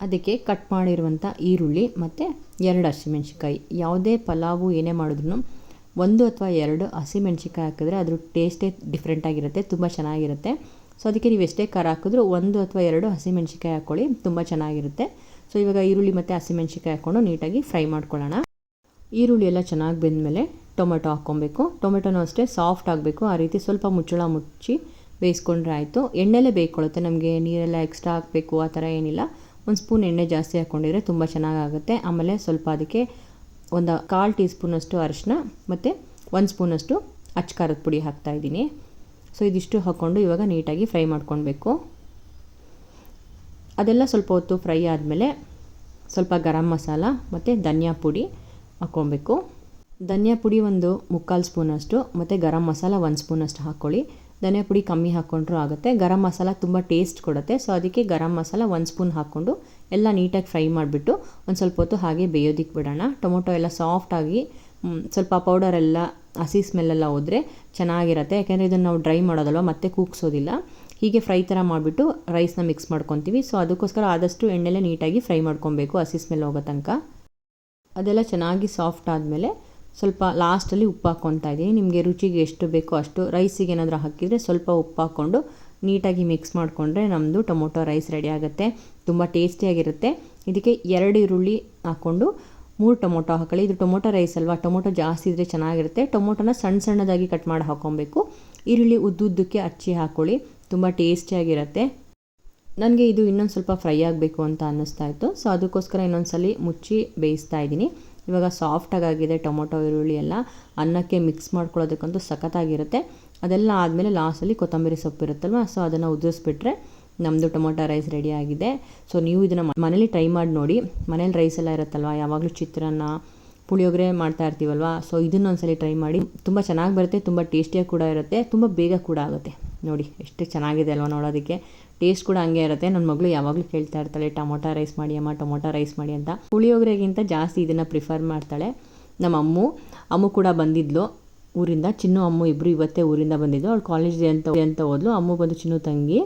ಅದಕ್ಕೆ ಕಟ್ ಮಾಡಿರುವಂಥ ಈರುಳ್ಳಿ ಮತ್ತು ಎರಡು ಹಸಿಮೆಣ್ಸಿಕಾಯಿ ಯಾವುದೇ ಪಲಾವು ಏನೇ ಮಾಡಿದ್ರು ಒಂದು ಅಥವಾ ಎರಡು ಹಸಿಮೆಣ್ಸಿಕಾಯಿ ಹಾಕಿದ್ರೆ ಅದ್ರ ಟೇಸ್ಟೇ ಡಿಫ್ರೆಂಟಾಗಿರುತ್ತೆ ತುಂಬ ಚೆನ್ನಾಗಿರುತ್ತೆ. ಸೊ ಅದಕ್ಕೆ ನೀವು ಎಷ್ಟೇ ಖಾರ ಹಾಕಿದ್ರೂ ಒಂದು ಅಥವಾ ಎರಡು ಹಸಿಮೆಣ್ಸಿಕಾಯಿ ಹಾಕ್ಕೊಳ್ಳಿ ತುಂಬ ಚೆನ್ನಾಗಿರುತ್ತೆ. ಸೊ ಇವಾಗ ಈರುಳ್ಳಿ ಮತ್ತು ಹಸಿಮೆಣ್ಸಿಕಾಯಿ ಹಾಕ್ಕೊಂಡು ನೀಟಾಗಿ ಫ್ರೈ ಮಾಡ್ಕೊಳ್ಳೋಣ. ಈರುಳ್ಳಿ ಎಲ್ಲ ಚೆನ್ನಾಗಿ ಬೆಂದಮೇಲೆ ಟೊಮೆಟೊ ಹಾಕ್ಕೊಬೇಕು. ಟೊಮೆಟೊನೂ ಅಷ್ಟೇ ಸಾಫ್ಟ್ ಆಗಬೇಕು. ಆ ರೀತಿ ಸ್ವಲ್ಪ ಮುಚ್ಚಳ ಮುಚ್ಚಿ ಬೇಯಿಸ್ಕೊಂಡ್ರೆ ಆಯಿತು. ಎಣ್ಣೆಲೇ ಬೇಯ್ಕೊಳ್ಳುತ್ತೆ. ನಮಗೆ ನೀರೆಲ್ಲ ಎಕ್ಸ್ಟ್ರಾ ಹಾಕಬೇಕು ಆ ಥರ ಏನಿಲ್ಲ. ಒಂದು ಸ್ಪೂನ್ ಎಣ್ಣೆ ಜಾಸ್ತಿ ಹಾಕ್ಕೊಂಡಿದ್ರೆ ತುಂಬ ಚೆನ್ನಾಗಾಗುತ್ತೆ. ಆಮೇಲೆ ಸ್ವಲ್ಪ ಅದಕ್ಕೆ ಒಂದು ಕಾಲು ಟೀ ಸ್ಪೂನಷ್ಟು ಅರಿಶಿನ ಮತ್ತು ಒಂದು ಸ್ಪೂನಷ್ಟು ಅಚ್ಚ ಖಾರದ ಪುಡಿ ಹಾಕ್ತಾಯಿದ್ದೀನಿ ಸೊ, ಇದಿಷ್ಟು ಹಾಕ್ಕೊಂಡು ಇವಾಗ ನೀಟಾಗಿ ಫ್ರೈ ಮಾಡ್ಕೊಳ್ಬೇಕು. ಅದೆಲ್ಲ ಸ್ವಲ್ಪ ಹೊತ್ತು ಫ್ರೈ ಆದಮೇಲೆ ಸ್ವಲ್ಪ ಗರಂ ಮಸಾಲ ಮತ್ತು ಧನಿಯಾ ಪುಡಿ ಹಾಕ್ಕೊಬೇಕು ಧನಿಯಾ ಪುಡಿ ಒಂದು ಮುಕ್ಕಾಲು ಸ್ಪೂನಷ್ಟು ಮತ್ತು ಗರಂ ಮಸಾಲ ಒಂದು ಸ್ಪೂನಷ್ಟು ಹಾಕ್ಕೊಳ್ಳಿ. ಧನಿಯಾ ಪುಡಿ ಕಮ್ಮಿ ಹಾಕ್ಕೊಂಡ್ರೂ ಆಗುತ್ತೆ. ಗರಂ ಮಸಾಲ ತುಂಬ ಟೇಸ್ಟ್ ಕೊಡುತ್ತೆ. ಸೊ ಅದಕ್ಕೆ ಗರಂ ಮಸಾಲ ಒಂದು ಸ್ಪೂನ್ ಹಾಕ್ಕೊಂಡು ಎಲ್ಲ ನೀಟಾಗಿ ಫ್ರೈ ಮಾಡಿಬಿಟ್ಟು ಒಂದು ಸ್ವಲ್ಪ ಹೊತ್ತು ಹಾಗೆ ಬೇಯೋದಿಕ್ಕೆ ಬಿಡೋಣ. ಟೊಮೊಟೊ ಎಲ್ಲ ಸಾಫ್ಟಾಗಿ ಸ್ವಲ್ಪ ಪೌಡರೆಲ್ಲ ಹಸಿ ಸ್ಮೆಲ್ಲೆಲ್ಲ ಹೋದರೆ ಚೆನ್ನಾಗಿರುತ್ತೆ. ಯಾಕೆಂದರೆ ಇದನ್ನು ನಾವು ಡ್ರೈ ಮಾಡೋದಲ್ವ, ಮತ್ತೆ ಕೂಗ್ಸೋದಿಲ್ಲ. ಹೀಗೆ ಫ್ರೈ ಥರ ಮಾಡಿಬಿಟ್ಟು ರೈಸ್ನ ಮಿಕ್ಸ್ ಮಾಡ್ಕೊತೀವಿ. ಸೊ ಅದಕ್ಕೋಸ್ಕರ ಆದಷ್ಟು ಎಣ್ಣೆಲೆ ನೀಟಾಗಿ ಫ್ರೈ ಮಾಡ್ಕೊಬೇಕು, ಹಸಿ ಸ್ಮೆಲ್ ಹೋಗೋ ತನಕ. ಅದೆಲ್ಲ ಚೆನ್ನಾಗಿ ಸಾಫ್ಟ್ ಆದಮೇಲೆ ಸ್ವಲ್ಪ ಲಾಸ್ಟಲ್ಲಿ ಉಪ್ಪು ಹಾಕ್ಕೊತಾ ಇದ್ದೀನಿ. ನಿಮಗೆ ರುಚಿಗೆ ಎಷ್ಟು ಬೇಕೋ ಅಷ್ಟು ರೈಸಿಗೆ ಏನಾದರೂ ಹಾಕಿದರೆ ಸ್ವಲ್ಪ ಉಪ್ಪು ಹಾಕ್ಕೊಂಡು ನೀಟಾಗಿ ಮಿಕ್ಸ್ ಮಾಡಿಕೊಂಡ್ರೆ ನಮ್ಮದು ಟೊಮೊಟೊ ರೈಸ್ ರೆಡಿ ಆಗುತ್ತೆ. ತುಂಬ ಟೇಸ್ಟಿಯಾಗಿರುತ್ತೆ ಇದಕ್ಕೆ ಎರಡು ಈರುಳ್ಳಿ ಹಾಕ್ಕೊಂಡು ಮೂರು ಟೊಮೊಟೊ ಹಾಕೊಳ್ಳಿ. ಇದು ಟೊಮೊಟೊ ರೈಸ್ ಅಲ್ವಾ? ಟೊಮೊಟೊ ಜಾಸ್ತಿ ಇದ್ದರೆ ಚೆನ್ನಾಗಿರುತ್ತೆ. ಟೊಮೊಟೊನ ಸಣ್ಣ ಸಣ್ಣದಾಗಿ ಕಟ್ ಮಾಡಿ ಹಾಕ್ಕೊಬೇಕು. ಈರುಳ್ಳಿ ಉದ್ದುದ್ದಕ್ಕೆ ಹಚ್ಚಿ ಹಾಕ್ಕೊಳ್ಳಿ ತುಂಬ ಟೇಸ್ಟಿಯಾಗಿರುತ್ತೆ ನನಗೆ ಇದು ಇನ್ನೊಂದು ಸ್ವಲ್ಪ ಫ್ರೈ ಆಗಬೇಕು ಅಂತ ಅನ್ನಿಸ್ತಾ ಇತ್ತು. ಸೊ ಅದಕ್ಕೋಸ್ಕರ ಇನ್ನೊಂದು ಸಲ ಮುಚ್ಚಿ ಬೇಯಿಸ್ತಾ ಇದ್ದೀನಿ. ಇವಾಗ ಸಾಫ್ಟಾಗಿ ಆಗಿದೆ ಟೊಮೊಟೊ, ಈರುಳ್ಳಿ ಎಲ್ಲ ಅನ್ನಕ್ಕೆ ಮಿಕ್ಸ್ ಮಾಡ್ಕೊಳ್ಳೋದಕ್ಕಂತೂ ಸಖತ್ತಾಗಿರುತ್ತೆ. ಅದೆಲ್ಲ ಆದಮೇಲೆ ಲಾಸ್ಟಲ್ಲಿ ಕೊತ್ತಂಬರಿ ಸೊಪ್ಪು ಇರುತ್ತಲ್ವ ಸೊ ಅದನ್ನು ಉದುರಿಸ್ಬಿಟ್ರೆ ನಮ್ಮದು ಟೊಮೊಟೊ ರೈಸ್ ರೆಡಿ ಆಗಿದೆ. ಸೊ ನೀವು ಇದನ್ನು ಮನೇಲಿ ಟ್ರೈ ಮಾಡಿ ನೋಡಿ. ಮನೇಲಿ ರೈಸ್ ಎಲ್ಲ ಇರುತ್ತಲ್ವ, ಯಾವಾಗಲೂ ಚಿತ್ರಾನ್ನ, ಪುಳಿಯೋಗರೆ ಮಾಡ್ತಾ ಇರ್ತೀವಲ್ವ ಸೊ ಇದನ್ನೊಂದ್ಸಲಿ ಟ್ರೈ ಮಾಡಿ. ತುಂಬ ಚೆನ್ನಾಗಿ ಬರುತ್ತೆ, ತುಂಬ ಟೇಸ್ಟಿಯಾಗಿ ಕೂಡ ಇರುತ್ತೆ, ತುಂಬ ಬೇಗ ಕೂಡ ಆಗುತ್ತೆ. ನೋಡಿ, ಎಷ್ಟು ಚೆನ್ನಾಗಿದೆ ಅಲ್ವಾ ನೋಡೋದಕ್ಕೆ. ಟೇಸ್ಟ್ ಕೂಡ ಹಂಗೆ ಇರುತ್ತೆ. ನನ್ನ ಮಗಳು ಯಾವಾಗಲೂ ಕೇಳ್ತಾ ಇರ್ತಾಳೆ, ಟೊಮೊಟೊ ರೈಸ್ ಮಾಡಿ ಅಮ್ಮ, ಟೊಮೊಟೊ ರೈಸ್ ಮಾಡಿ ಅಂತ. ಪುಳಿಯೋಗರೆಗಿಂತ ಜಾಸ್ತಿ ಇದನ್ನು ಪ್ರಿಫರ್ ಮಾಡ್ತಾಳೆ. ನಮ್ಮ ಅಮ್ಮು ಅಮ್ಮು ಕೂಡ ಬಂದಿದ್ಲು ಊರಿಂದ. ಚಿನ್ನು ಅಮ್ಮು ಇಬ್ಬರು ಇವತ್ತೇ ಊರಿಂದ ಬಂದಿದ್ದು ಅವಳು ಕಾಲೇಜ್ ಅಂತ ಅಂತ ಹೋದ್ಲು ಅಮ್ಮು ಬಂದು ಚಿನ್ನು ತಂಗಿ.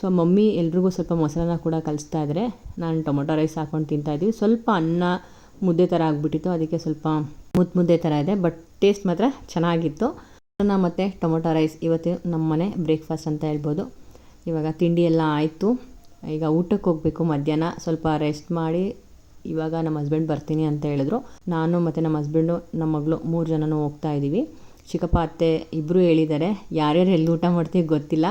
ಸೊ ಮಮ್ಮಿ ಎಲ್ರಿಗೂ ಸ್ವಲ್ಪ ಮೊಸರನ್ನ ಕೂಡ ಕಲಿಸ್ತಾ ಇದ್ದಾರೆ ನಾನು ಟೊಮೊಟೊ ರೈಸ್ ಹಾಕ್ಕೊಂಡು ತಿಂತಾಯಿದ್ದೀವಿ ಸ್ವಲ್ಪ ಅನ್ನ ಮುದ್ದೆ ಥರ ಆಗಿಬಿಟ್ಟಿತ್ತು. ಅದಕ್ಕೆ ಸ್ವಲ್ಪ ಮುದ್ದು ಮುದ್ದೆ ಥರ ಇದೆ. ಬಟ್ ಟೇಸ್ಟ್ ಮಾತ್ರ ಚೆನ್ನಾಗಿತ್ತು. ಅನ್ನ ಮತ್ತು ಟೊಮೊಟೊ ರೈಸ್. ಇವತ್ತು ನಮ್ಮ ಮನೆ ಬ್ರೇಕ್ಫಾಸ್ಟ್ ಅಂತ ಹೇಳ್ಬೋದು. ಇವಾಗ ತಿಂಡಿ ಎಲ್ಲ ಆಯಿತು. ಈಗ ಊಟಕ್ಕೆ ಹೋಗಬೇಕು ಮಧ್ಯಾಹ್ನ. ಸ್ವಲ್ಪ ರೆಸ್ಟ್ ಮಾಡಿ ಇವಾಗ ನಮ್ಮ ಹಸ್ಬೆಂಡ್ ಬರ್ತೀನಿ ಅಂತ ಹೇಳಿದ್ರು. ನಾನು ಮತ್ತು ನಮ್ಮ ಹಸ್ಬೆಂಡು, ನಮ್ಮ ಮಗಳು ಮೂರು ಜನನೂ ಹೋಗ್ತಾ ಇದ್ದೀವಿ. ಚಿಕ್ಕಪ್ಪ, ಅತ್ತೆ ಇಬ್ಬರು ಹೇಳಿದ್ದಾರೆ. ಯಾರ್ಯಾರು ಎಲ್ಲಿ ಊಟ ಮಾಡ್ತೀವಿ ಗೊತ್ತಿಲ್ಲ.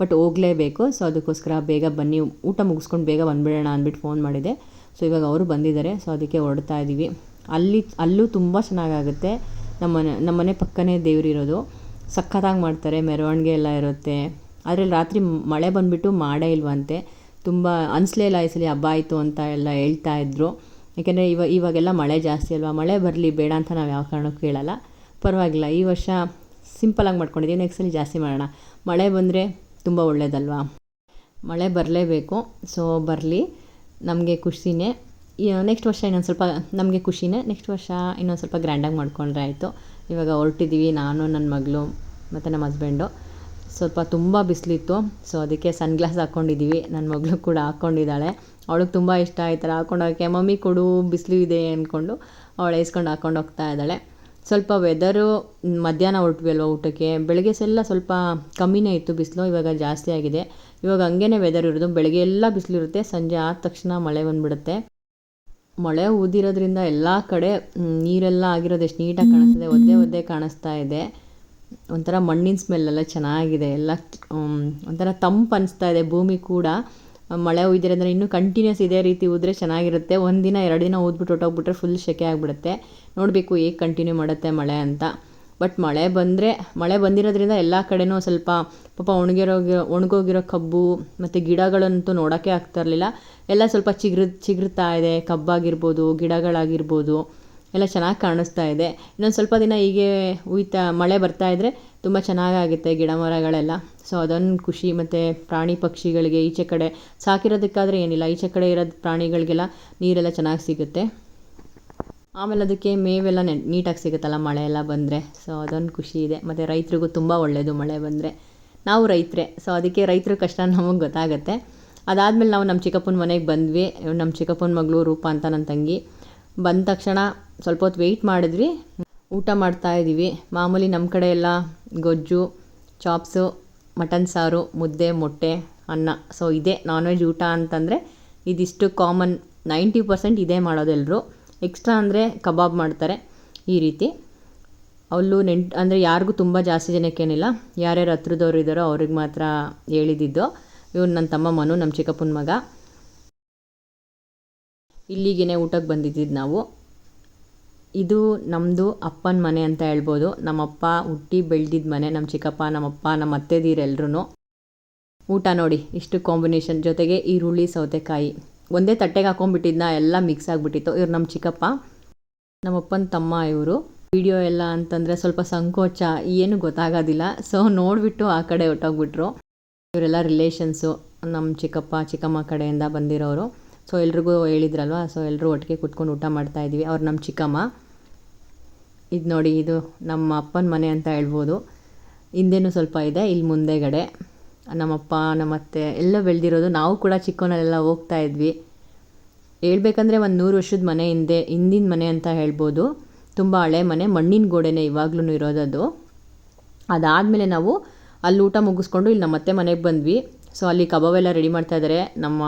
ಬಟ್ ಹೋಗಲೇಬೇಕು. ಸೊ ಅದಕ್ಕೋಸ್ಕರ ಬೇಗ ಬನ್ನಿ. ಊಟ ಮುಗಿಸ್ಕೊಂಡು ಬೇಗ ಬಂದುಬಿಡೋಣ ಅಂದ್ಬಿಟ್ಟು ಫೋನ್ ಮಾಡಿದೆ. ಸೊ ಇವಾಗ ಅವರು ಬಂದಿದ್ದಾರೆ. ಸೊ ಅದಕ್ಕೆ ಹೊರಡ್ತಾ ಇದ್ದೀವಿ. ಅಲ್ಲಿ, ಅಲ್ಲೂ ತುಂಬ ಚೆನ್ನಾಗಾಗುತ್ತೆ. ನಮ್ಮನೆ ನಮ್ಮನೆ ಪಕ್ಕನೇ ದೇವರಿರೋದು ಸಖತ್ತಾಗಿ ಮಾಡ್ತಾರೆ, ಮೆರವಣಿಗೆ ಎಲ್ಲ ಇರುತ್ತೆ. ಆದರೆ ರಾತ್ರಿ ಮಳೆ ಬಂದುಬಿಟ್ಟು ಮಾಡೇ ಇಲ್ವಂತೆ. ತುಂಬ ಅನಿಸ್ಲೇ ಇಲ್ಲ ಈ ಹಬ್ಬ ಆಯಿತು ಅಂತ ಎಲ್ಲ ಹೇಳ್ತಾ ಇದ್ರು. ಯಾಕೆಂದರೆ ಇವಾಗ ಇವಾಗೆಲ್ಲ ಮಳೆ ಜಾಸ್ತಿ ಅಲ್ವಾ? ಮಳೆ ಬರಲಿ, ಬೇಡ ಅಂತ ನಾವು ಯಾವ ಕಾರಣಕ್ಕೂ ಹೇಳಲ್ಲ. ಪರವಾಗಿಲ್ಲ, ಈ ವರ್ಷ ಸಿಂಪಲಾಗಿ ಮಾಡ್ಕೊಂಡಿದ್ದೀವಿ ನೆಕ್ಸ್ಟ್ ಸಲ ಜಾಸ್ತಿ ಮಾಡೋಣ. ಮಳೆ ಬಂದರೆ ತುಂಬ ಒಳ್ಳೆಯದಲ್ವಾ ಮಳೆ ಬರಲೇಬೇಕು ಸೊ ಬರಲಿ. ನಮಗೆ ಖುಷಿನೇ. ನೆಕ್ಸ್ಟ್ ವರ್ಷ ಇನ್ನೊಂದು ಸ್ವಲ್ಪ ನಮಗೆ ಖುಷಿನೇ. ನೆಕ್ಸ್ಟ್ ವರ್ಷ ಇನ್ನೊಂದು ಸ್ವಲ್ಪ ಗ್ರ್ಯಾಂಡಾಗಿ ಮಾಡ್ಕೊಂಡ್ರೆ ಆಯಿತು. ಇವಾಗ ಹೊರಟಿದ್ದೀವಿ ನಾನು ನನ್ನ ಮಗಳು ಮತ್ತು ನಮ್ಮ ಹಸ್ಬೆಂಡು ಸ್ವಲ್ಪ ತುಂಬ ಬಿಸಿಲಿತ್ತು. ಸೊ ಅದಕ್ಕೆ ಸನ್ಗ್ಲಾಸ್ ಹಾಕ್ಕೊಂಡಿದ್ದೀವಿ ನನ್ನ ಮಗಳು ಕೂಡ ಹಾಕ್ಕೊಂಡಿದ್ದಾಳೆ ಅವಳಿಗೆ ತುಂಬ ಇಷ್ಟ ಈ ಥರ ಹಾಕ್ಕೊಂಡೋಗಕ್ಕೆ ಮಮ್ಮಿ, ಕೊಡು, ಬಿಸಿಲು ಇದೆ ಅಂದ್ಕೊಂಡು ಅವಳು ಇಸ್ಕೊಂಡು ಹಾಕ್ಕೊಂಡು ಹೋಗ್ತಾ ಇದ್ದಾಳೆ. ಸ್ವಲ್ಪ ವೆದರು ಮಧ್ಯಾಹ್ನ ಹೊರಟ್ವಿ ಅಲ್ವಾ ಊಟಕ್ಕೆ? ಬೆಳಗ್ಗೆ ಸೆಲ್ಲ ಸ್ವಲ್ಪ ಕಮ್ಮಿನೇ ಇತ್ತು ಬಿಸಿಲು, ಇವಾಗ ಜಾಸ್ತಿ ಆಗಿದೆ. ಇವಾಗ ಹಂಗೇ ವೆದರ್ ಇರೋದು. ಬೆಳಗ್ಗೆ ಎಲ್ಲ ಬಿಸಿಲು ಇರುತ್ತೆ. ಸಂಜೆ ಆದ ತಕ್ಷಣ ಮಳೆ ಬಂದುಬಿಡುತ್ತೆ. ಮಳೆ ಊದಿರೋದ್ರಿಂದ ಎಲ್ಲ ಕಡೆ ನೀರೆಲ್ಲ ಆಗಿರೋದು ಎಷ್ಟು ನೀಟಾಗಿ ಕಾಣಿಸ್ತಿದೆ ಒದ್ದೆ ಒದ್ದೆ ಕಾಣಿಸ್ತಾ ಇದೆ. ಒಂಥರ ಮಣ್ಣಿನ ಸ್ಮೆಲ್ಲೆಲ್ಲ ಚೆನ್ನಾಗಿದೆ ಎಲ್ಲ ಒಂಥರ ತಂಪು ಅನಿಸ್ತಾ ಇದೆ ಭೂಮಿ ಕೂಡ. ಮಳೆ ಅಂದರೆ ಇನ್ನೂ ಕಂಟಿನ್ಯೂಸ್ ಇದೇ ರೀತಿ ಊದ್ರೆ ಚೆನ್ನಾಗಿರುತ್ತೆ. ಒಂದು ದಿನ ಎರಡು ದಿನ ಊದ್ಬಿಟ್ಟು ಹೊಟ್ಟೋಗ್ಬಿಟ್ರೆ ಫುಲ್ ಸೆಕೆ ಆಗಿಬಿಡುತ್ತೆ. ನೋಡಬೇಕು ಹೇಗೆ ಕಂಟಿನ್ಯೂ ಮಾಡುತ್ತೆ ಮಳೆ ಅಂತ. ಬಟ್ ಮಳೆ ಬಂದರೆ, ಮಳೆ ಬಂದಿರೋದ್ರಿಂದ ಎಲ್ಲ ಕಡೆನೂ ಸ್ವಲ್ಪ ಪಾಪ ಒಣಗಿರೋ ಒಣಗೋಗಿರೋ ಕಬ್ಬು ಮತ್ತು ಗಿಡಗಳಂತೂ ನೋಡೋಕ್ಕೆ ಆಗ್ತಾ ಇರಲಿಲ್ಲ. ಎಲ್ಲ ಸ್ವಲ್ಪ ಚಿಗುರು, ಚಿಗುರ್ತಾ ಇದೆ. ಕಬ್ಬಾಗಿರ್ಬೋದು, ಗಿಡಗಳಾಗಿರ್ಬೋದು. ಎಲ್ಲ ಚೆನ್ನಾಗಿ ಕಾಣಿಸ್ತಾ ಇದೆ. ಇನ್ನೊಂದು ಸ್ವಲ್ಪ ದಿನ ಹೀಗೆ ಉಯ್ತಾ, ಮಳೆ ಬರ್ತಾ ಇದ್ದರೆ ತುಂಬ ಚೆನ್ನಾಗಾಗುತ್ತೆ ಗಿಡ ಮರಗಳೆಲ್ಲ. ಸೊ ಅದೊಂದು ಖುಷಿ ಮತ್ತು ಪ್ರಾಣಿ ಪಕ್ಷಿಗಳಿಗೆ ಈಚೆ ಕಡೆ ಸಾಕಿರೋದಕ್ಕಾದರೆ ಏನಿಲ್ಲ. ಈಚೆ ಕಡೆ ಇರೋದು ಪ್ರಾಣಿಗಳಿಗೆಲ್ಲ ನೀರೆಲ್ಲ ಚೆನ್ನಾಗಿ ಸಿಗುತ್ತೆ. ಆಮೇಲೆ ಅದಕ್ಕೆ ಮೇವೆಲ್ಲ ನೆ ನೀಟಾಗಿ ಸಿಗುತ್ತಲ್ಲ ಮಳೆ ಎಲ್ಲ ಬಂದರೆ. ಸೊ ಅದೊಂದು ಖುಷಿ ಇದೆ. ಮತ್ತು ರೈತರಿಗೂ ತುಂಬ ಒಳ್ಳೆಯದು ಮಳೆ ಬಂದರೆ. ನಾವು ರೈತರೇ ಸೊ ಅದಕ್ಕೆ ರೈತರ ಕಷ್ಟ ನಮಗೆ ಗೊತ್ತಾಗುತ್ತೆ. ಅದಾದಮೇಲೆ ನಾವು ನಮ್ಮ ಚಿಕ್ಕಪ್ಪನ ಮನೆಗೆ ಬಂದ್ವಿ. ನಮ್ಮ ಚಿಕ್ಕಪ್ಪನ ಮಗಳು ರೂಪ ಅಂತ ನನ್ನ ತಂಗಿ. ಬಂದ ತಕ್ಷಣ ಸ್ವಲ್ಪ ಹೊತ್ತು ವೆಯ್ಟ್ ಮಾಡಿದ್ವಿ. ಊಟ ಮಾಡ್ತಾ ಇದ್ದೀವಿ ಮಾಮೂಲಿ ನಮ್ಮ ಕಡೆ ಎಲ್ಲ ಗೊಜ್ಜು ಚಾಪ್ಸು ಮಟನ್ ಸಾರು, ಮುದ್ದೆ, ಮೊಟ್ಟೆ, ಅನ್ನ. ಸೊ ಇದೇ ನಾನ್ ವೆಜ್ ಊಟ ಅಂತಂದರೆ ಇದಿಷ್ಟು ಕಾಮನ್ ನೈಂಟಿ ಪರ್ಸೆಂಟ್ ಇದೇ ಮಾಡೋದು ಎಲ್ಲರೂ ಎಕ್ಸ್ಟ್ರಾ ಅಂದರೆ ಕಬಾಬ್ ಮಾಡ್ತಾರೆ ಈ ರೀತಿ. ಅಲ್ಲೂ ನೆಂಟ್ ಅಂದರೆ ಯಾರಿಗೂ ತುಂಬ ಜಾಸ್ತಿ ಜನಕ್ಕೇನಿಲ್ಲ ಯಾರ್ಯಾರು ಹತ್ರದವ್ರು ಇದ್ದಾರೋ ಅವ್ರಿಗೆ ಮಾತ್ರ ಹೇಳಿದ್ದಿದ್ದು ಇವ್ನು ನನ್ನ ತಮ್ಮ ಮನು ನಮ್ಮ ಚಿಕ್ಕಪ್ಪನ ಮಗ. ಇಲ್ಲಿಗೇ ಊಟಕ್ಕೆ ಬಂದಿದ್ದಿದ್ದು ನಾವು. ಇದು ನಮ್ಮದು ಅಪ್ಪನ ಮನೆ ಅಂತ ಹೇಳ್ಬೋದು. ನಮ್ಮಪ್ಪ ಹುಟ್ಟಿ ಬೆಳೆದಿದ್ದ ಮನೆ ನಮ್ಮ ಚಿಕ್ಕಪ್ಪ, ನಮ್ಮಪ್ಪ ನಮ್ಮ ಅತ್ತೆದೀರೆಲ್ಲರೂ ಊಟ ನೋಡಿ, ಇಷ್ಟು ಕಾಂಬಿನೇಷನ್ ಜೊತೆಗೆ ಈರುಳ್ಳಿ, ಸೌತೆಕಾಯಿ. ಒಂದೇ ತಟ್ಟೆಗೆ ಹಾಕೊಂಡ್ಬಿಟ್ಟಿದ್ನ, ಎಲ್ಲ ಮಿಕ್ಸ್ ಆಗಿಬಿಟ್ಟಿತ್ತು. ಇವ್ರು ನಮ್ಮ ಚಿಕ್ಕಪ್ಪ ನಮ್ಮಪ್ಪನ ತಮ್ಮ ಇವರು. ವಿಡಿಯೋ ಎಲ್ಲ ಅಂತಂದರೆ ಸ್ವಲ್ಪ ಸಂಕೋಚ, ಏನು ಗೊತ್ತಾಗೋದಿಲ್ಲ. ಸೊ ನೋಡಿಬಿಟ್ಟು ಆ ಕಡೆ ಹೊಟ್ಟೋಗ್ಬಿಟ್ರು ಇವರೆಲ್ಲ ರಿಲೇಷನ್ಸು ನಮ್ಮ ಚಿಕ್ಕಪ್ಪ, ಚಿಕ್ಕಮ್ಮ ಕಡೆಯಿಂದ ಬಂದಿರೋರು. ಸೊ ಎಲ್ರಿಗೂ ಹೇಳಿದ್ರಲ್ವ? ಸೊ ಎಲ್ಲರೂ ಒಟ್ಟಿಗೆ ಕುತ್ಕೊಂಡು ಊಟ ಮಾಡ್ತಾ ಇದ್ವಿ. ಅವ್ರು ನಮ್ಮ ಚಿಕ್ಕಮ್ಮ. ಇದು ನೋಡಿ, ಇದು ನಮ್ಮ ಅಪ್ಪನ ಮನೆ ಅಂತ ಹೇಳ್ಬೋದು. ಹಿಂದೆನೂ ಸ್ವಲ್ಪ ಇದೆ ಇಲ್ಲಿ ಮುಂದೆಗಡೆ. ನಮ್ಮಪ್ಪ, ನಮ್ಮತ್ತೆ ಎಲ್ಲ ಬೆಳೆದಿರೋದು ನಾವು ಕೂಡ ಚಿಕ್ಕವನಲ್ಲೆಲ್ಲ ಹೋಗ್ತಾ ಇದ್ವಿ. ಹೇಳ್ಬೇಕಂದ್ರೆ ಒಂದು ನೂರು ವರ್ಷದ ಮನೆ ಹಿಂದೆ, ಹಿಂದಿನ ಮನೆ ಅಂತ ಹೇಳ್ಬೋದು. ತುಂಬ ಹಳೆ ಮನೆ, ಮಣ್ಣಿನ ಗೋಡೆನೇ ಇವಾಗ್ಲೂ ಇರೋದದು. ಅದಾದಮೇಲೆ ನಾವು ಅಲ್ಲಿ ಊಟ ಮುಗಿಸ್ಕೊಂಡು ಇಲ್ಲಿ ನಮ್ಮ ಅತ್ತೆ ಮನೆಗೆ ಬಂದ್ವಿ. ಸೊ ಅಲ್ಲಿ ಕಬಾಬ್ ಎಲ್ಲ ರೆಡಿ ಮಾಡ್ತಾ ಇದ್ದಾರೆ ನಮ್ಮ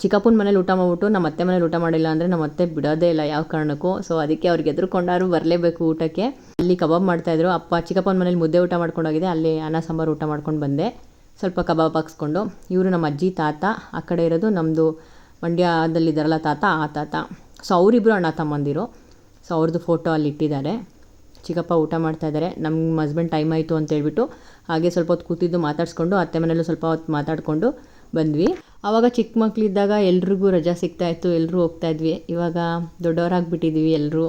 ಚಿಕ್ಕಪ್ಪನ ಮನೇಲಿ ಊಟ ಮಾಡ್ಬಿಟ್ಟು ನಮ್ಮ ಅತ್ತೆ ಮನೇಲಿ ಊಟ ಮಾಡಿಲ್ಲ ಅಂದರೆ ನಮ್ಮ ಅತ್ತೆ ಬಿಡೋದೇ ಇಲ್ಲ ಯಾವ ಕಾರಣಕ್ಕೂ. ಸೊ ಅದಕ್ಕೆ ಅವ್ರಿಗೆ ಎದುರುಕೊಂಡಾರು ಬರಲೇಬೇಕು ಊಟಕ್ಕೆ. ಅಲ್ಲಿ ಕಬಾಬ್ ಮಾಡ್ತಾಯಿದ್ರು ಅಪ್ಪ ಚಿಕ್ಕಪ್ಪನ ಮನೇಲಿ ಮುದ್ದೆ ಊಟ ಮಾಡ್ಕೊಂಡೋಗಿದೆ. ಅಲ್ಲಿ ಅನ್ನ, ಸಾಂಬಾರು ಊಟ ಮಾಡ್ಕೊಂಡು ಬಂದೆ. ಸ್ವಲ್ಪ ಕಬಾಬ್ ಹಾಕ್ಸ್ಕೊಂಡು, ಇವರು ನಮ್ಮ ಅಜ್ಜಿ, ತಾತ, ಆ ಕಡೆ ಇರೋದು ನಮ್ಮದು ಮಂಡ್ಯದಲ್ಲಿದ್ದಾರಲ್ಲ ತಾತ, ಆ ತಾತ. ಸೊ ಅವರಿಬ್ಬರು ಅಣ್ಣ ತಮ್ಮಂದಿರು. ಸೊ ಅವ್ರದ್ದು ಫೋಟೋ ಅಲ್ಲಿ ಇಟ್ಟಿದ್ದಾರೆ. ಚಿಕ್ಕಪ್ಪ ಊಟ ಮಾಡ್ತಾಯಿದ್ದಾರೆ ನಮ್ಮ ಹಸ್ಬೆಂಡ್ ಟೈಮ್ ಆಯಿತು ಅಂತ ಹೇಳ್ಬಿಟ್ಟು ಹಾಗೆ ಸ್ವಲ್ಪ ಹೊತ್ತು ಕೂತಿದ್ದು ಮಾತಾಡಿಸ್ಕೊಂಡು, ಅತ್ತೆ ಮನೇಲೂ ಸ್ವಲ್ಪ ಹೊತ್ತು ಮಾತಾಡಿಕೊಂಡು ಬಂದ್ವಿ. ಆವಾಗ ಚಿಕ್ಕ ಮಕ್ಕಳಿದ್ದಾಗ ಎಲ್ರಿಗೂ ರಜಾ ಸಿಗ್ತಾ ಇತ್ತು ಎಲ್ಲರೂ ಹೋಗ್ತಾ ಇದ್ವಿ. ಇವಾಗ ದೊಡ್ಡವರಾಗ್ಬಿಟ್ಟಿದ್ವಿ ಎಲ್ಲರೂ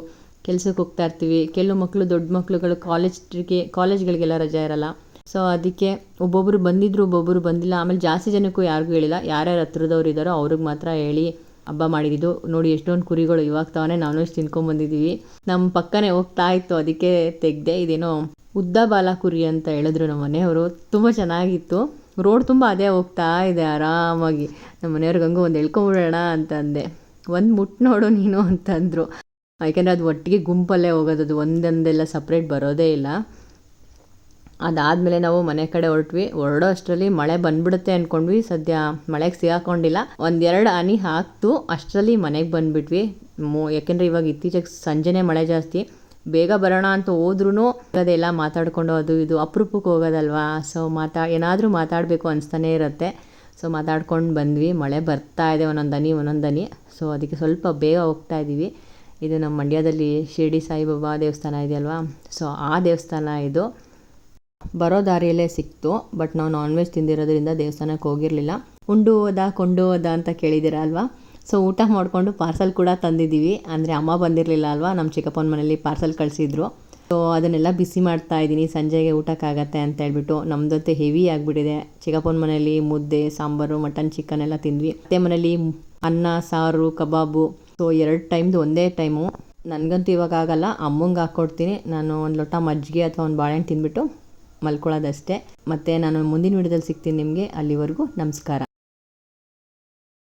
ಕೆಲಸಕ್ಕೆ ಹೋಗ್ತಾ ಇರ್ತೀವಿ. ಕೆಲವು ಮಕ್ಕಳು ದೊಡ್ಡ ಮಕ್ಕಳುಗಳು ಕಾಲೇಜ್ಗೆ ಕಾಲೇಜ್ಗಳಿಗೆಲ್ಲ ರಜಾ ಇರಲ್ಲ. ಸೊ ಅದಕ್ಕೆ ಒಬ್ಬೊಬ್ಬರು ಬಂದಿದ್ರು ಒಬ್ಬೊಬ್ಬರು ಬಂದಿಲ್ಲ. ಆಮೇಲೆ ಜಾಸ್ತಿ ಜನಕ್ಕೂ ಯಾರಿಗೂ ಹೇಳಿಲ್ಲ. ಯಾರ್ಯಾರು ಹತ್ರದವ್ರು ಇದ್ದಾರೋ ಅವ್ರಿಗೆ ಮಾತ್ರ ಹೇಳಿ ಹಬ್ಬ ಮಾಡಿದ್ದು. ನೋಡಿ, ಎಷ್ಟೊಂದು ಕುರಿಗಳು ಇವಾಗ ತಾನೇ ನಾನ್ ವೆಜ್ ತಿನ್ಕೊಂಬಂದಿದ್ದೀವಿ ನಮ್ಮ ಪಕ್ಕನೇ ಹೋಗ್ತಾ ಇತ್ತು. ಅದಕ್ಕೆ ತೆಗ್ದೆ ಇದೇನೋ ಉದ್ದ ಬಾಲ ಕುರಿ ಅಂತ ಹೇಳಿದ್ರು ನಮ್ಮ ಮನೆಯವರು. ತುಂಬ ಚೆನ್ನಾಗಿತ್ತು. ರೋಡ್ ತುಂಬ ಅದೇ ಹೋಗ್ತಾ ಇದೆ, ಆರಾಮಾಗಿ. ನಮ್ಮ ಮನೆಯವ್ರಿಗೆ ಹಂಗೂ ಒಂದು ಹೇಳ್ಕೊಂಬಿಡೋಣ ಅಂತ ಅಂದೆ. ಒಂದು ಮುಟ್ಟು ನೋಡು ನೀನು ಅಂತಂದರು ಯಾಕೆಂದರೆ ಅದು ಒಟ್ಟಿಗೆ ಗುಂಪಲ್ಲೇ ಹೋಗೋದು. ಒಂದೊಂದೆಲ್ಲ ಸಪ್ರೇಟ್ ಬರೋದೇ ಇಲ್ಲ. ಅದಾದಮೇಲೆ ನಾವು ಮನೆ ಕಡೆ ಹೊರಟ್ವಿ. ಹೊರಡೋ ಅಷ್ಟರಲ್ಲಿ ಮಳೆ ಬಂದ್ಬಿಡುತ್ತೆ ಅಂದ್ಕೊಂಡ್ವಿ ಸದ್ಯ ಮಳೆಗೆ ಸಿಗಾಕೊಂಡಿಲ್ಲ. ಒಂದೆರಡು ಹನಿ ಹಾಕ್ತು. ಅಷ್ಟರಲ್ಲಿ ಮನೆಗೆ ಬಂದುಬಿಟ್ವಿ. ಮೋ, ಯಾಕೆಂದರೆ ಇವಾಗ ಇತ್ತೀಚೆಗೆ ಸಂಜೆನೇ ಮಳೆ ಜಾಸ್ತಿ. ಬೇಗ ಬರೋಣ ಅಂತ ಹೋದ್ರೂ ಅದೆಲ್ಲ ಮಾತಾಡ್ಕೊಂಡು ಅದು ಇದು ಅಪರೂಪಕ್ಕೆ ಹೋಗೋದಲ್ವಾ? ಸೊ ಮಾತಾ, ಏನಾದರೂ ಮಾತಾಡಬೇಕು ಅನಿಸ್ತಾನೆ ಇರುತ್ತೆ. ಸೊ ಮಾತಾಡ್ಕೊಂಡು ಬಂದ್ವಿ. ಮಳೆ ಬರ್ತಾ ಇದೆ ಒಂದೊಂದು ಹನಿ ಒಂದೊಂದು ಹನಿ. ಸೊ ಅದಕ್ಕೆ ಸ್ವಲ್ಪ ಬೇಗ ಹೋಗ್ತಾ ಇದ್ದೀವಿ ಇದು ನಮ್ಮ ಮಂಡ್ಯದಲ್ಲಿ ಶಿರಡಿ ಸಾಯಿಬಾಬಾ ದೇವಸ್ಥಾನ ಇದೆಯಲ್ವಾ? ಸೊ ಆ ದೇವಸ್ಥಾನ ಇದು. ಬರೋ ದಾರಿಯಲ್ಲೇ ಸಿಕ್ತು, ಬಟ್ ನಾವು ನಾನ್ ವೆಜ್ ತಿಂದಿರೋದ್ರಿಂದ ದೇವಸ್ಥಾನಕ್ಕೆ ಹೋಗಿರಲಿಲ್ಲ. ಉಂಡು ಹೋದ, ಕೊಂಡು ಹೋದ ಅಂತ ಕೇಳಿದ್ದೀರ ಅಲ್ವಾ? ಸೊ ಊಟ ಮಾಡಿಕೊಂಡು ಪಾರ್ಸಲ್ ಕೂಡ ತಂದಿದ್ದೀವಿ. ಅಂದರೆ ಅಮ್ಮ ಬಂದಿರಲಿಲ್ಲ ಅಲ್ವಾ? ನಮ್ಮ ಚಿಕ್ಕಪ್ಪನ ಮನೇಲಿ ಪಾರ್ಸಲ್ ಕಳಿಸಿದ್ರು. ಸೊ ಅದನ್ನೆಲ್ಲ ಬಿಸಿ ಮಾಡ್ತಾ ಇದ್ದೀನಿ. ಸಂಜೆಗೆ ಊಟಕ್ಕಾಗತ್ತೆ ಅಂತ ಹೇಳ್ಬಿಟ್ಟು. ನಮ್ಮದಂತೆ ಹೆವಿ ಆಗಿಬಿಟ್ಟಿದೆ. ಚಿಕ್ಕಪ್ಪನ ಮನೇಲಿ ಮುದ್ದೆ, ಸಾಂಬಾರು ಮಟನ್ ಚಿಕನ್ ಎಲ್ಲ ತಿಂದ್ವಿ. ಮತ್ತೆ ಮನೇಲಿ ಅನ್ನ, ಸಾರು, ಕಬಾಬು. ಸೊ ಎರಡು ಟೈಮ್ದು ಒಂದೇ ಟೈಮು ನನಗಂತೂ ಇವಾಗ ಆಗಲ್ಲ. ಅಮ್ಮಂಗೆ ಹಾಕ್ಕೊಡ್ತೀನಿ ನಾನು ಒಂದು ಲೋಟ ಮಜ್ಜಿಗೆ ಅಥವಾ ಒಂದು ಬಾಳೆಹಣ್ಣು ತಿಂದ್ಬಿಟ್ಟು ಮಲ್ಕೊಳ್ಳೋದಷ್ಟೇ. ಮತ್ತು ನಾನು ಮುಂದಿನ ವಿಡಿಯೋದಲ್ಲಿ ಸಿಗ್ತೀನಿ ನಿಮಗೆ. ಅಲ್ಲಿವರೆಗೂ ನಮಸ್ಕಾರ.